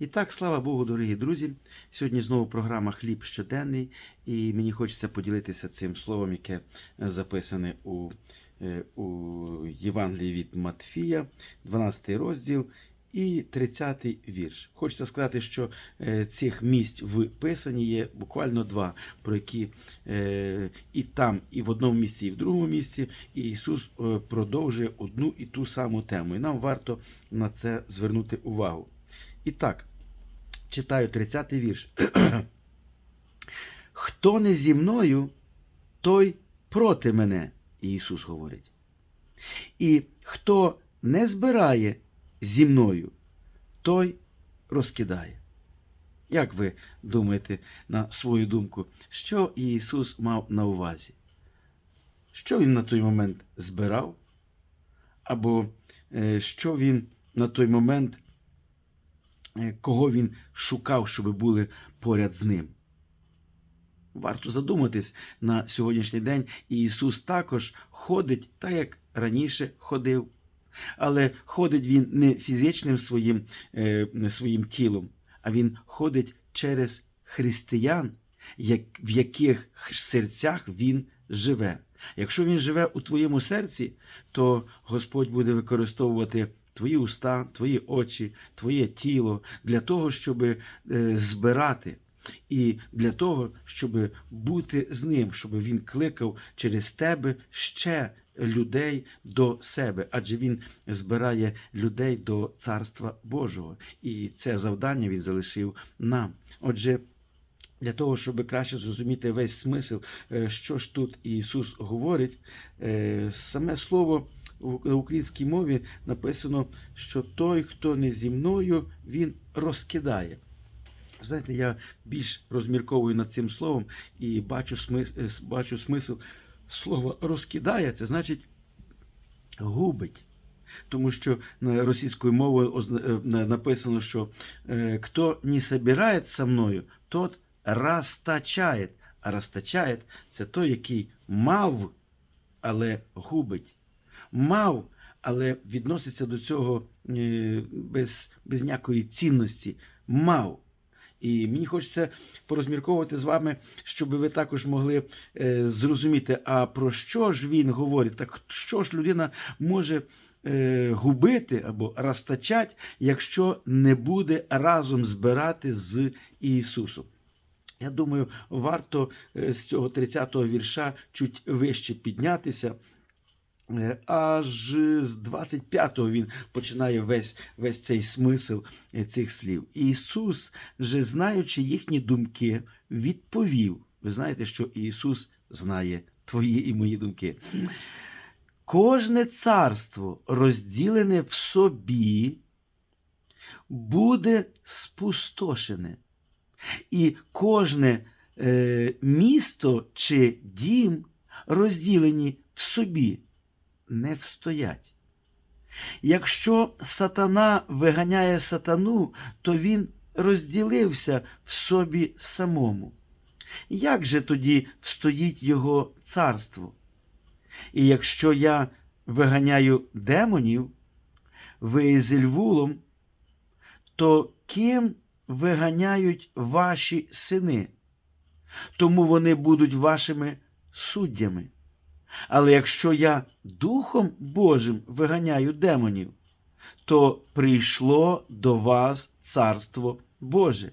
І так, слава Богу, дорогі друзі. Сьогодні знову програма Хліб щоденний, і мені хочеться поділитися цим словом, яке записане у, е, у Євангелії від Матфія, 12 розділ і 30 вірш. Хочеться сказати, що е, цих місць в Писанні є буквально два, про які е, і там, і в одному місці, і в другому місці, і Ісус продовжує одну і ту саму тему. І нам варто на це звернути увагу. І так, читаю 30-й вірш. Хто не зі мною, той проти мене, Ісус говорить. І хто не збирає зі мною, той розкидає. Як ви думаєте на свою думку, що Ісус мав на увазі? Що Він на той момент збирав? Або е, що Він на той момент кого він шукав, щоб були поряд з ним. Варто задуматись на сьогоднішній день, Ісус також ходить так, як раніше ходив. Але ходить він не фізичним своїм, е, своїм тілом, а він ходить через християн, в яких серцях він живе. Якщо він живе у твоєму серці, то Господь буде використовувати твої уста, твої очі, твоє тіло для того, щоб е, збирати. І для того, щоб бути з ним, щоб він кликав через тебе ще людей до себе, адже він збирає людей до Царства Божого. І це завдання він залишив нам. Отже, для того, щоб краще зрозуміти весь смисл, е, що ж тут Ісус говорить, е, саме слово в українській мові написано, що той, хто не зі мною, він розкидає. Знаєте, я більш розмірковую над цим словом і бачу смисл, бачу смисл слова розкидає, це значить губить. Тому що російською мовою е, написано, що е, хто не собирає со мною, тот растачає. А растачає це той, який мав, але губить. Мав, але відноситься до цього е, без, без ніякої цінності. Мав. І мені хочеться порозмірковувати з вами, щоб ви також могли е, зрозуміти, а про що ж він говорить, так що ж людина може е, губити або розтачати, якщо не буде разом збирати з Ісусом. Я думаю, варто е, з цього 30-го вірша чуть вище піднятися. Е, Аж з 25-го він починає весь, весь цей смисл е, цих слів. Ісус, же знаючи їхні думки, відповів. Ви знаєте, що Ісус знає твої і мої думки. Кожне царство, розділене в собі, буде спустошене. І кожне е, місто чи дім, розділені в собі, не встоять. Якщо сатана виганяє сатану, то він розділився в собі самому. Як же тоді встоїть його царство? І якщо я виганяю демонів Веєзельвулом, то ким виганяють ваші сини? Тому вони будуть вашими суддями. Але якщо я Духом Божим виганяю демонів, то прийшло до вас Царство Боже.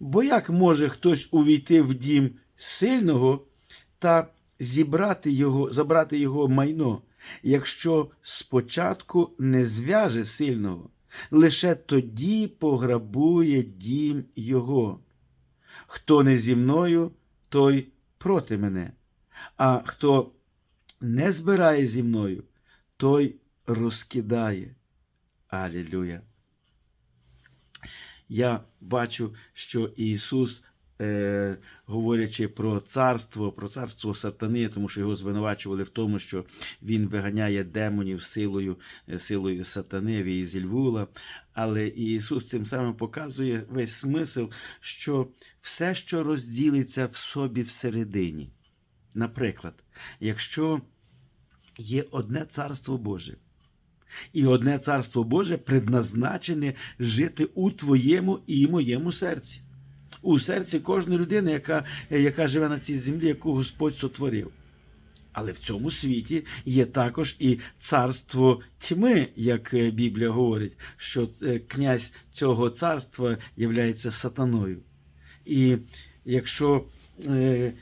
Бо як може хтось увійти в дім сильного та зібрати його, забрати його майно, якщо спочатку не зв'яже сильного, лише тоді пограбує дім його. Хто не зі мною, той проти мене, а хто не збирає зі мною, той розкидає. Алілюя. Я бачу, що Ісус, е, говорячи про царство, про царство сатани, тому що його звинувачували в тому, що Він виганяє демонів силою, е, силою сатани, Віїзільвула. Але Ісус цим самим показує весь смисл, що все, що розділиться в собі всередині. Наприклад, якщо є одне царство Боже, І одне царство Боже предназначене жити у твоєму і моєму серці, у серці кожної людини, яка, яка живе на цій землі, яку Господь сотворив. Але в цьому світі є також і царство тьми, як е, Біблія говорить, що е, князь цього царства є сатаною. І якщо е,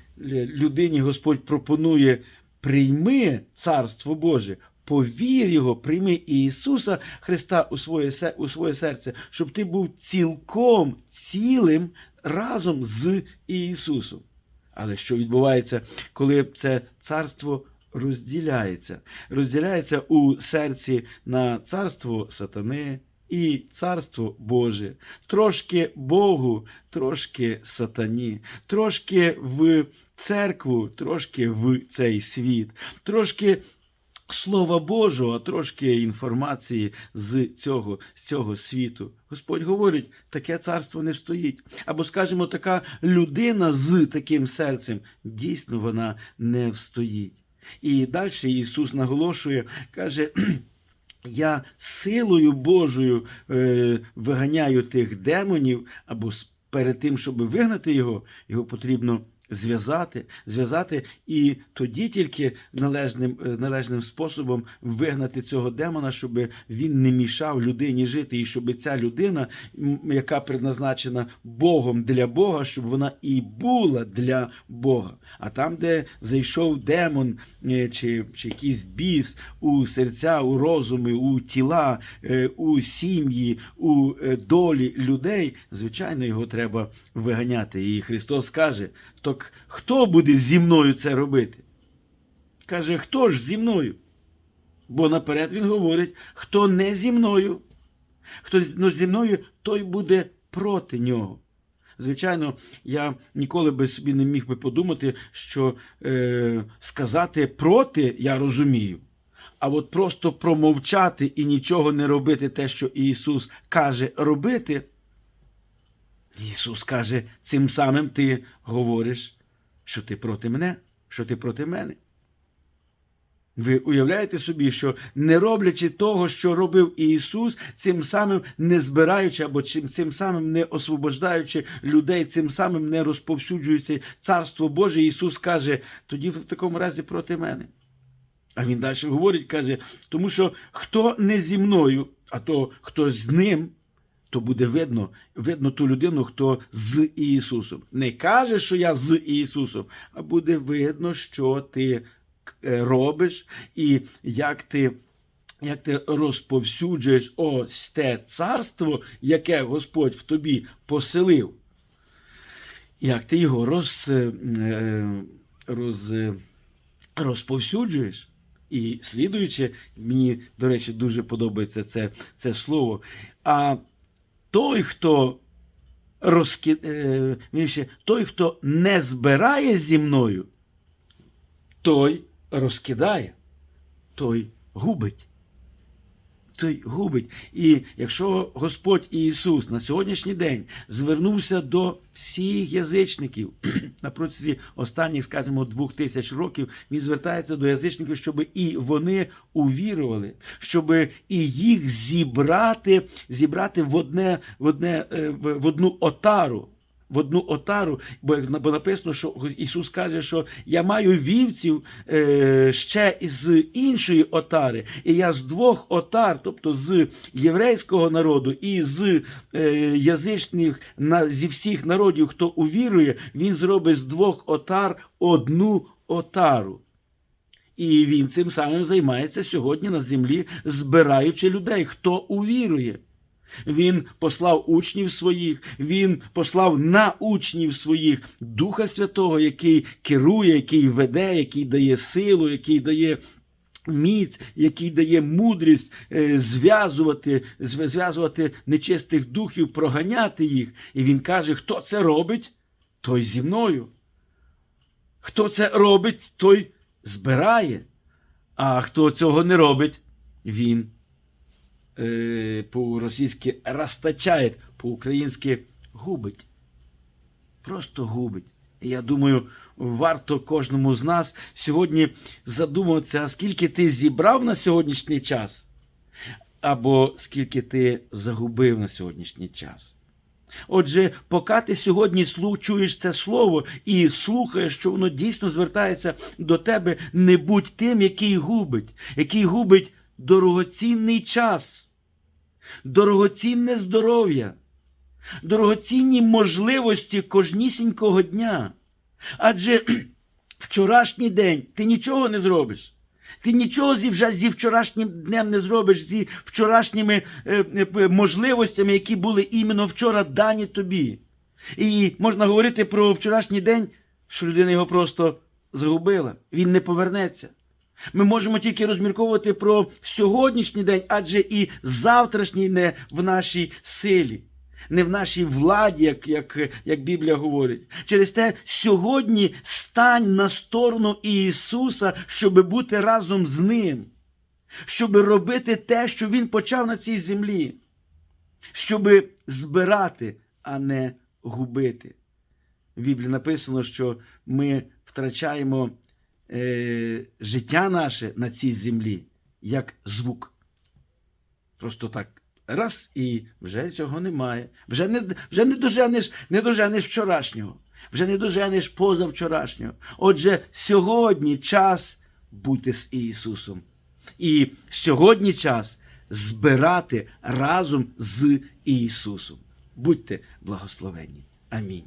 людині Господь пропонує прийми царство Боже, повір його, прийми Ісуса Христа у своє, у своє серце, щоб ти був цілком цілим разом з Ісусом. Але що відбувається, коли це царство розділяється? Розділяється у серці на царство сатани і царство Боже. Трошки Богу, трошки сатані, трошки в церкву, трошки в цей світ, трошки. Слова Божого, трошки інформації з цього, з цього світу. Господь говорить, таке царство не встоїть. Або, скажімо, така людина з таким серцем, дійсно вона не встоїть. І далі Ісус наголошує, каже, я силою Божою е, виганяю тих демонів, або перед тим, щоб вигнати його, його потрібно зв'язати, зв'язати і тоді тільки належним, е, належним способом вигнати цього демона, щоб він не мішав людині жити, і щоб ця людина, яка предназначена Богом для Бога, щоб вона і була для Бога. А там, де зайшов демон е, чи, чи якийсь біс у серця, у розуми, у тіла, е, у сім'ї, у долі людей, звичайно, його треба виганяти. І Христос каже: так хто буде зі мною це робити? Каже, хто ж зі мною? Бо наперед він говорить, хто не зі мною, хто ну, зі мною, той буде проти нього. Звичайно, я ніколи би собі не міг би подумати, що е, сказати проти я розумію. А от просто промовчати і нічого не робити те, що Ісус каже робити. Ісус каже, цим самим ти говориш, що ти проти мене, що ти проти мене. Ви уявляєте собі, що не роблячи того, що робив Ісус, цим самим не збираючи або цим самим не освобождаючи людей, цим самим не розповсюджується Царство Боже, Ісус каже, тоді ви в такому разі проти мене. А він далі говорить, каже, тому що хто не зі мною, а то хто з ним, то буде видно, видно ту людину, хто з Ісусом. Не каже, що я з Ісусом, а буде видно, що ти е, робиш і як ти. Як ти розповсюджуєш ось те царство, яке Господь в тобі поселив, як ти його роз, е, е, роз, розповсюджуєш? І слідуючи, мені, до речі, дуже подобається це, це слово. А той, хто розкі... е, той, хто не збирає зі мною, той розкидає, той губить. Той губить. І якщо Господь Ісус на сьогоднішній день звернувся до всіх язичників на протязі останніх, скажімо, двох тисяч років, він звертається до язичників, щоб і вони увірували, щоб і їх зібрати, зібрати в одне, в одне, е, в в одну отару. В одну отару, бо, бо написано, що Ісус каже, що я маю вівців е, ще із іншої отари, і я з двох отар, тобто з єврейського народу і з е, язичних на, зі всіх народів, хто увірує, він зробить з двох отар одну отару. І він цим самим займається сьогодні на землі, збираючи людей, хто увірує. Він послав учнів своїх, він послав на учнів своїх Духа Святого, який керує, який веде, який дає силу, який дає міць, який дає мудрість е, зв'язувати, зв'язувати нечистих духів, проганяти їх. І він каже: хто це робить, той зі мною. Хто це робить, той збирає. А хто цього не робить, він по-російськи розтачає, по-українськи губить. Просто губить. І я думаю, варто кожному з нас сьогодні задуматися, а скільки ти зібрав на сьогоднішній час, або скільки ти загубив на сьогоднішній час. Отже, поки ти сьогодні чуєш це слово і слухаєш, що воно дійсно звертається до тебе, не будь тим, який губить, який губить дорогоцінний час, дорогоцінне здоров'я, дорогоцінні можливості кожнісінького дня. Адже вчорашній день ти нічого не зробиш. Ти нічого вже зі вчорашнім днем не зробиш, зі вчорашніми е, е, можливостями, які були іменно вчора дані тобі. І можна говорити про вчорашній день, що людина його просто загубила, він не повернеться. Ми можемо тільки розмірковувати про сьогоднішній день, адже і завтрашній не в нашій силі, не в нашій владі, як, як, як Біблія говорить. Через те сьогодні стань на сторону Ісуса, щоб бути разом з Ним, щоб робити те, що Він почав на цій землі, щоб збирати, а не губити. В Біблії написано, що ми втрачаємо е, життя наше на цій землі як звук. Просто так. Раз і вже цього немає. Вже не, вже не доженеш, не доженеш вчорашнього, вже не доженеш позавчорашнього. Отже, сьогодні час бути з Ісусом. І сьогодні час збирати разом з Ісусом. Будьте благословенні. Амінь.